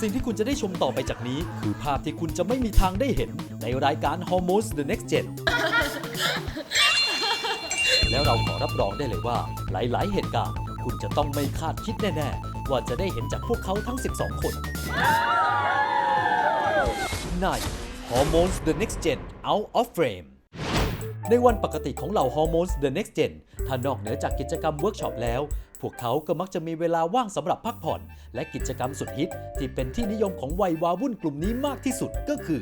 สิ่งที่คุณจะได้ชมต่อไปจากนี้ คือภาพที่คุณจะไม่มีทางได้เห็นในรายการ Hormones The Next Gen แล้วเราขอรับรองได้เลยว่า หลาย ๆ เหตุการณ์ คุณจะต้องไม่คาดคิดแน่ ๆ ว่าจะได้เห็นจากพวกเขาทั้ง 12 คนใน Hormones The Next Gen Out of Frame ในวันปกติของเหล่า Hormones The Next Gen ถ้านอกเหนือจากกิจกรรมเวิร์กช็อปแล้ว พวกเขาก็มักจะมีเวลาว่างสำหรับพักผ่อน และกิจกรรมสุดฮิต ที่เป็นที่นิยมของวัยวาวุ่นกลุ่มนี้มากที่สุดก็คือ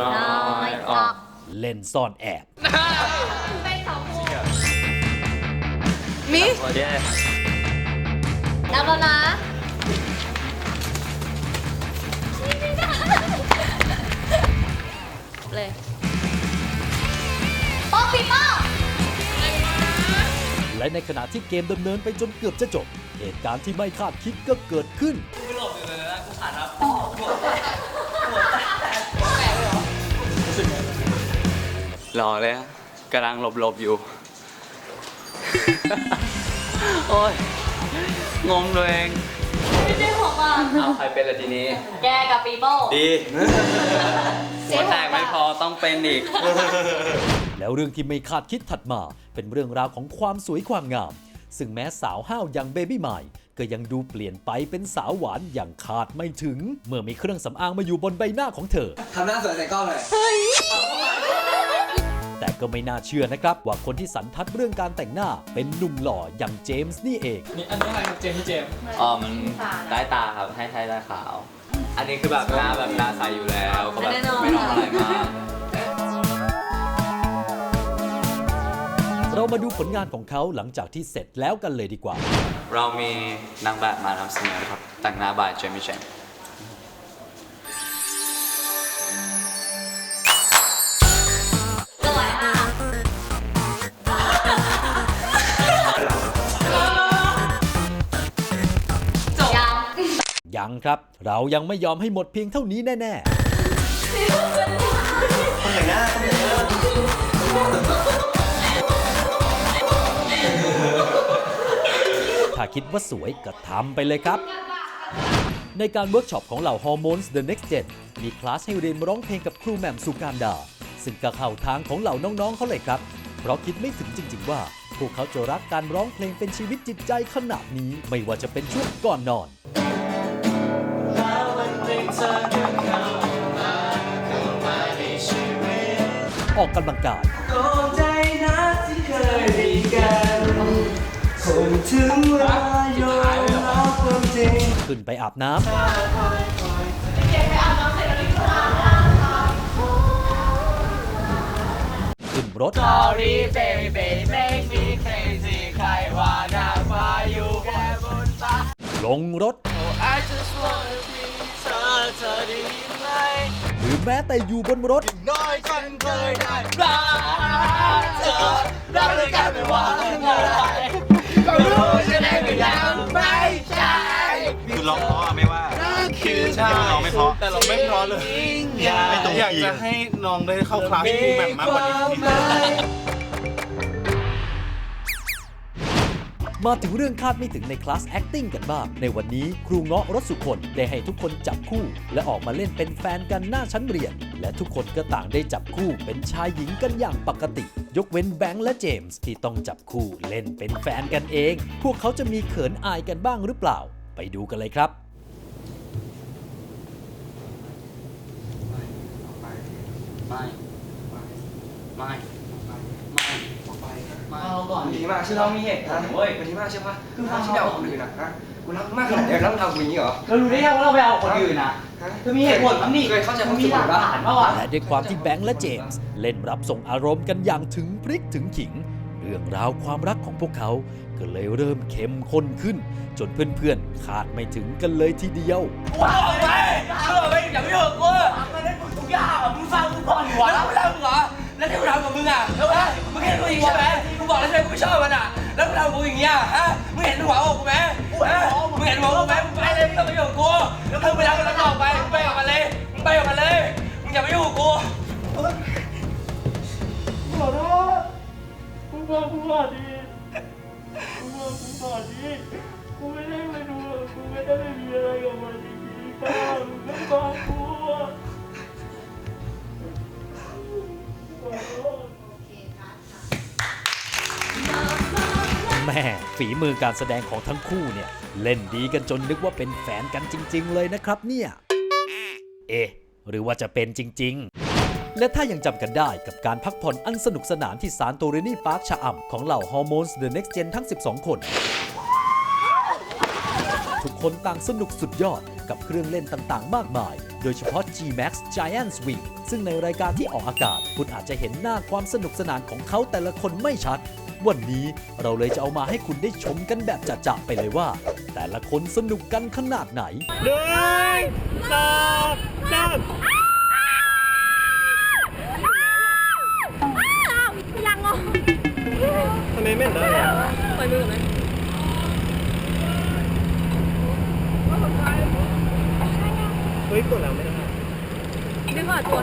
น้อยออกเล่นซ่อนแอบไปสองคู่มินับแล้วนะเลย และในขณะที่เกมดำเนินไปจนเกือบจะจบ เหตุการณ์ที่ไม่คาดคิดก็เกิดขึ้นรอเลยอะกำลังหลบๆอยู่ โอ้ย งงตัวเองไม่ใช่ผมอะเอาใครเป็นละทีนี้ แกกับปีโป้ดีเสีหัวแตกไม่พอต้องเป็นอีก แล้วเรื่องที่ไม่คาดคิดถัดมา เป็นเรื่องราวของความสวยความงาม ซึ่งแม้สาวห้าวอย่างเบบี้ใหม่ก็ยังดูเปลี่ยนไปเป็นสาวหวานอย่างคาดไม่ถึง เมื่อมีเครื่องสำอางมาอยู่บนใบหน้าของเธอ ทำหน้าสวยใส่กล้องเลยแต่ก็ไม่น่าเชื่อนะครับ ว่าคนที่สันทัดเรื่องการแต่งหน้าเป็นหนุ่มหล่ออย่างเจมส์นี่เอง นี่อันนี้อะไรครับเจมส์พี่เจมส์อ๋อมันใต้ตาครับให้ใช้ตาขาว อันนี้คือแบบหน้าแบบหน้าใสอยู่แล้วก็แบบไม่ต้องอะไรมาก เรามาดูผลงานของเขาหลังจากที่เสร็จแล้วกันเลยดีกว่า เรามีนางแบบมานำเสนอครับ แต่งหน้าบายเจมี่เจมสวยอะจบยังยังครับ เรายังไม่ยอมให้หมดเพียงเท่านี้แน่ ๆ ถ้าคิดว่าสวยก็ทำไปเลยครับ ในการเวิร์กช็อปของเหล่า Hormones The Next Gen มีคลาสให้เรียนร้องเพลงกับครูแหม่มสุการดา ซึ่งก็เข้าทางของเหล่าน้องๆเขาเลยครับ เพราะคิดไม่ถึงจริง ๆ ว่า พวกเขาจะรักการร้องเพลงเป็นชีวิตจิตใจขนาดนี้ ไม่ว่าจะเป็นช่วงก่อนนอนออกกำลังกายใจนะที่เคย ถึงเวลายอมรับความจริงขึ้นไปอาบน้ำขึ้นรถ Sorry baby make me crazy ใครว่านางฟ้าอยู่แค่บนฟ้า ลงรถ I just wanna be เธอเธอได้ยินไหมหรือแม้แต่อยู่บนรถ น้อยฉันเคยได้รักเธอรักด้วยกันไม่ว่าเรื่องอะไร ก็รู้ฉันเองก็ยังไม่ใช่คือร้องเพราะอะไม่ว่า คือใช่ร้องไม่เพราะ แต่เราไม่เพราะเลย ไม่ตรงอยากคีจะย์ให้น้องได้เข้าคลาสครูแหม่มมากกว่านี้นิดนึงมา มาถึงเรื่องคาดไม่ถึงในคลาส acting กันบ้าง ในวันนี้ครูเงาะรถสุคนได้ให้ทุกคนจับคู่ และออกมาเล่นเป็นแฟนกันหน้าชั้นเรียน และทุกคนก็ต่างได้จับคู่เป็นชายหญิงกันอย่างปกติ ยกเว้นแบงค์และเจมส์ที่ต้องจับคู่เล่นเป็นแฟนกันเอง พวกเขาจะมีเขินอายกันบ้างหรือเปล่า ไปดูกันเลยครับ ไม่ ไม่ ไม่ เอาก่อนดีมากชื่อเรามีเหตุนะเว้ยวันนี้มากใช่ปะคือทำที่แบบคนอื่นอะฮะกูรักมากขนาดเดียวแล้วมึงทำกูอย่างนี้เหรอเรารู้ได้ยังว่าเราไปเอาคนอื่นนะฮะคือมีเหตุผลมั้งนี่เคยเข้าใจความมีรู้สึกหลักปะ ฐานปะวะ และด้วยความที่แบงค์และเจมส์เล่นรับส่งอารมณ์กันอย่างถึงพริกถึงขิง เรื่องราวความรักของพวกเขาก็เลยเริ่มเข้มข้นขึ้น จนเพื่อนๆคาดไม่ถึงกันเลยทีเดียวเอาไปเอาไปอย่าไปเถอะกูมันได้ทุก บอกกูก่อนดิมึงบอกกูก่อนดิกูไม่ได้มาดูกูไม่ได้ไปมีอะไรกับมันจริงๆป้ามึงไม่บอกกูอะแม่ฝีมือการแสดงของทั้งคู่เนี่ย เล่นดีกันจนนึกว่าเป็นแฟนกันจริง ๆ เลยนะครับเนี่ย เอ๊ะ หรือว่าจะเป็นจริง ๆ และถ้ายังจำกันได้กับการพักผ่อนอันสนุกสนานที่ซานโตเรนีพาร์คชะอำของเหล่าฮอร์โมนส์ The Next Gen ทั้ง 12 คน ทุกคนต่างสนุกสุดยอดกับเครื่องเล่นต่างๆ มากมาย โดยเฉพาะ G-Max Giant Swing ซึ่งในรายการที่ออกอากาศ คุณอาจจะเห็นหน้าความสนุกสนานของเขาแต่ละคนไม่ชัด วันนี้เราเลยจะเอามาให้คุณได้ชมกันแบบจะๆไปเลยว่า แต่ละคนสนุกกันขนาดไหนหนึ่งสองสาม ไมไม่ได้อะปล่อยมือไหมเฮ้ยกดแล้วไม่ได้ดึงก่อนตัว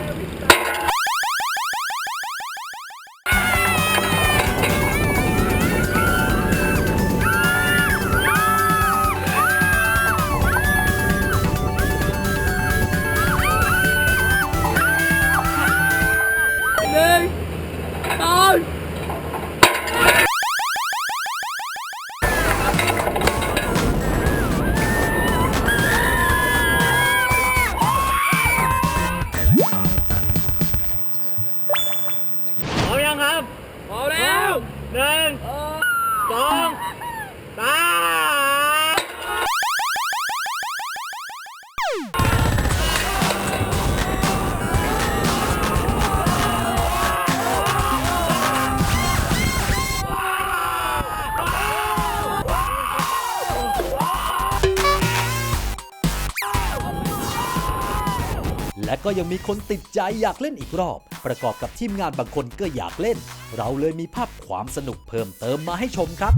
ก็ยังมีคนติดใจอยากเล่นอีกรอบ ประกอบกับทีมงานบางคนก็อยากเล่น เราเลยมีภาพความสนุกเพิ่มเติมมาให้ชมครับ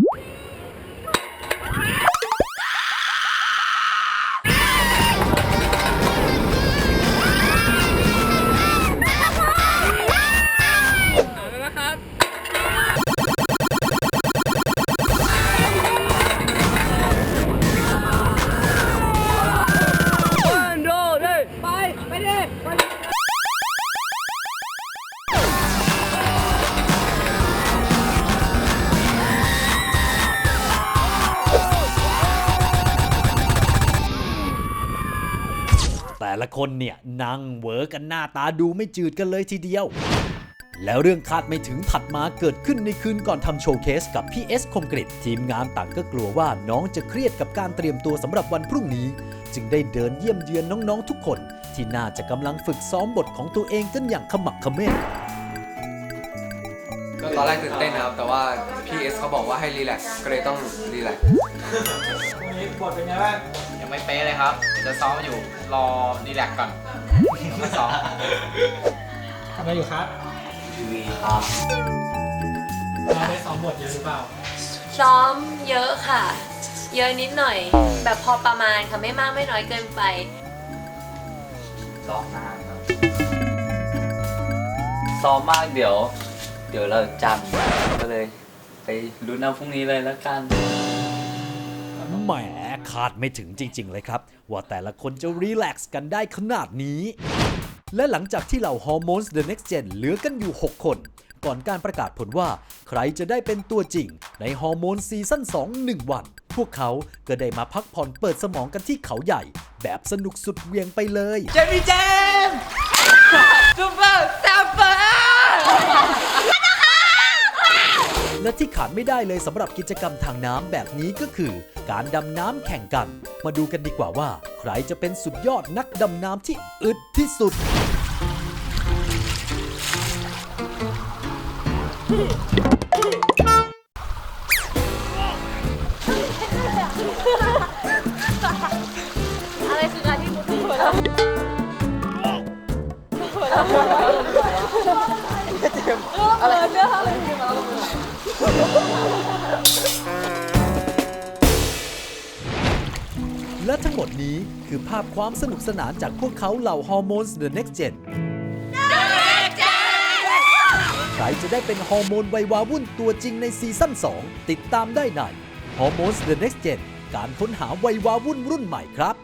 ละคนเนี่ยนั่งเวอกันหน้าตาดูไม่จืดกันเลยทีเดียว แล้วเรื่องคาดไม่ถึงถัดมาเกิดขึ้นในคืนก่อนทำโชว์เคสกับพี่เอสคมกริตทีมงานต่างก็กลัวว่าน้องจะเครียดกับการเตรียมตัวสำหรับวันพรุ่งนี้ จึงได้เดินเยี่ยมเยือนน้องๆทุกคน ที่น่าจะกำลังฝึกซ้อมบทของตัวเองกันอย่างขมักเขม้นก็ตอนแรกตื่นเต้นนะครับ แต่ว่า พี่เอสเขาบอกว่าให้รีแลกซ์ก็เลยต้องรีแลกซ์ยังไม่เป๊ะเลยครับจะซ้อมอยู่รอรีแลกซ์ก่อนมาซ้อมทำอะไรอยู่ครับทีวีครับเราได้ซ้อมบทเยอะหรือเปล่า ซ้อมเยอะค่ะ เยอะนิดหน่อย แบบพอประมาณค่ะไม่มากไม่น้อยเกินไปซ้อมนานครับซ้อมมากเดี๋ยว เดี๋ยวเราจำก็เลย ไปลุ้นเอาพรุ่งนี้เลยแล้วกันแหมคาดไม่ถึงจริง ๆ เลยครับ ว่าแต่ละคนจะรีแลกซ์กันได้ขนาดนี้ และหลังจากที่เหล่าฮอร์โมนส์ The Next Gen เหลือกันอยู่ 6 คน ก่อนการประกาศผลว่า ใครจะได้เป็นตัวจริง ในฮอร์โมนซีซั่น2 1 วัน พวกเขาก็ได้มาพักผ่อนเปิดสมองกันที่เขาใหญ่ แบบสนุกสุดเหวียงไปเลย เจมี่เจมส์ซูเปอร์แซมเปอร์ และที่ขาดไม่ได้เลยสำหรับกิจกรรมทางน้ำแบบนี้ก็คือ การดำน้ำแข่งกัน มาดูกันดีกว่าว่า ใครจะเป็นสุดยอดนักดำน้ำที่อึดที่สุด อะไรคือการที่มุดหัว และทั้งหมดนี้คือภาพความสนุกสนานจากพวกเขาเหล่าฮอร์โมนส์ The Next Gen ใครจะได้เป็นฮอร์โมนวัยวาวุ่นตัวจริงในซีซั่น 2 ติดตามได้ใน Hormones The Next Gen การค้นหาวัยวาวุ่นรุ่นใหม่ครับ